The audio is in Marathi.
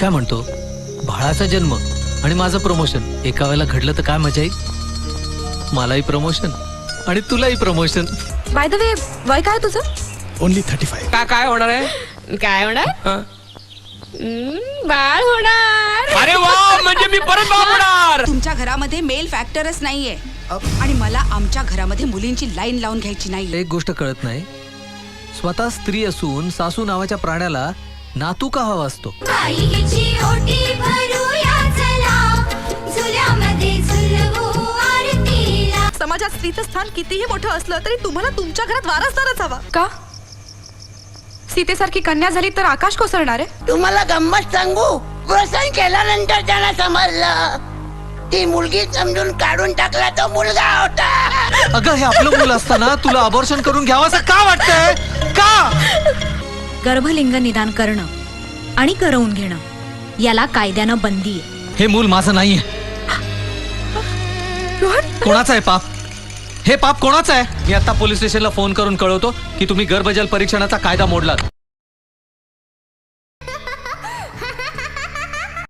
काय म्हणतो? बाळाचा जन्म आणि माझं प्रमोशन एका वेळेला घडलं तर काय मजा येईल? मलाही प्रमोशन आणि तुलाही प्रमोशन बाय द वे वय काय तुझं? ओनली थर्टी फाईव्ह का काय होणार आहे? काय होणार? हं? बाळ होणार. अरे वा म्हणजे मी परत बाप होणार. तुमच्या घरामध्ये मेल फॅक्टरच नाहीये. आणि मला आमच्या घरामध्ये मुलींची लाईन लावून घ्यायची नाही एक गोष्ट कळत नाही. स्वतः स्त्री असून सासू नावाच्या प्राण्याला नातू का हवा असतो. माईची ओटी भरूया चला. झुल्यामध्ये झुलवू आरतीला. समाजात स्त्रीचं स्थान कितीही मोठं असलं तरी तुम्हाला तुमच्या घरात वारसदारच हवा. का? सीतेसारखी कन्या झाली तर आकाश कोसळणार आहे? तुम्हाला गंमत सांगू? प्रसंग केल्यानंतर त्यांना समजलं. ती मुलगी समजून काढून टाकला तो मुलगा होता. अगं हे आपलं मुलं असताना तुला अबॉर्शन करून घ्यावं असं का वाटतंय? का? गर्भलिंग निदान करणं आणि करवून घेणं याला कायद्यानं बंदी आहे. हे मूल माझं नाहीये. कोणाचं आहे पाप? हे पाप कोणाचं आहे? मी आता पोलीस स्टेशनला फोन करून कळवतो की तुम्ही गर्भजल परीक्षणाचा कायदा मोडलात.